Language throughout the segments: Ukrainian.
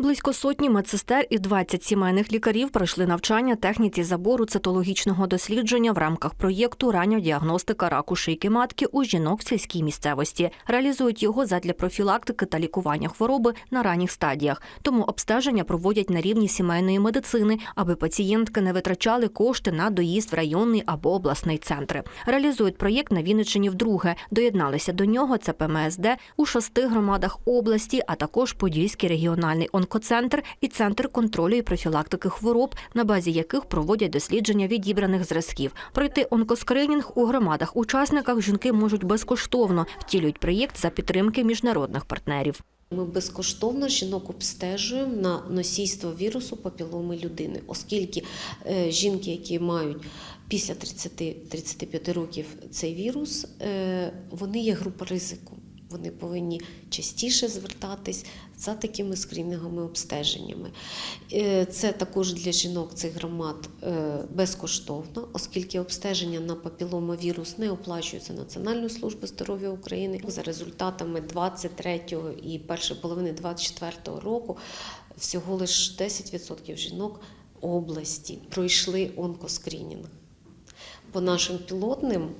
Близько сотні медсестер і 20 сімейних лікарів пройшли навчання техніці забору цитологічного дослідження в рамках проєкту Ранньодіагностика раку шийки матки у жінок в сільській місцевості. Реалізують його задля профілактики та лікування хвороби на ранніх стадіях. Тому обстеження проводять на рівні сімейної медицини, аби пацієнтки не витрачали кошти на доїзд в районний або обласний центри. Реалізують проєкт на Вінниччині вдруге. Доєдналися до нього ЦПМСД у шести громадах області, а також Подільський регіональний онкоцентр і центр контролю і профілактики хвороб, на базі яких проводять дослідження відібраних зразків. Пройти онкоскринінг у громадах-учасниках жінки можуть безкоштовно втілюють проєкт за підтримки міжнародних партнерів. Ми безкоштовно жінок обстежуємо на носійство вірусу папіломи людини, оскільки е, жінки, які мають після 30-35 років цей вірус, е, вони є група ризику. Вони повинні частіше звертатись за такими скринінговими обстеженнями. Е, Це також для жінок цих громад е, безкоштовно, оскільки обстеження на папіломавірус не оплачується Національною службою здоров'я України. За результатами 23-го і першої половини 24-го року всього лише 10% жінок області пройшли онкоскринінг. По нашим пілотним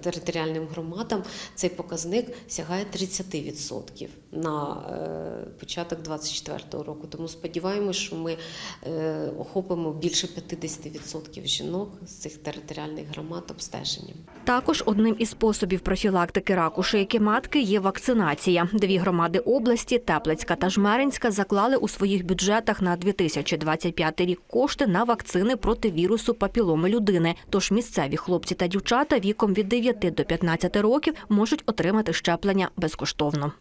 територіальним громадам цей показник сягає 30% на е, початок 2024 року. Тому сподіваємось, що ми е, охопимо більше 50% жінок з цих територіальних громад обстеженням. Також одним із способів профілактики раку шийки матки є вакцинація. Дві громади області Теплицька та Жмеринська заклали у своїх бюджетах на 2025 рік кошти на вакцини проти вірусу папіломи людини. Тож місцеві хлопці та дівчата віком від 9 до 15 років можуть отримати щеплення безкоштовно.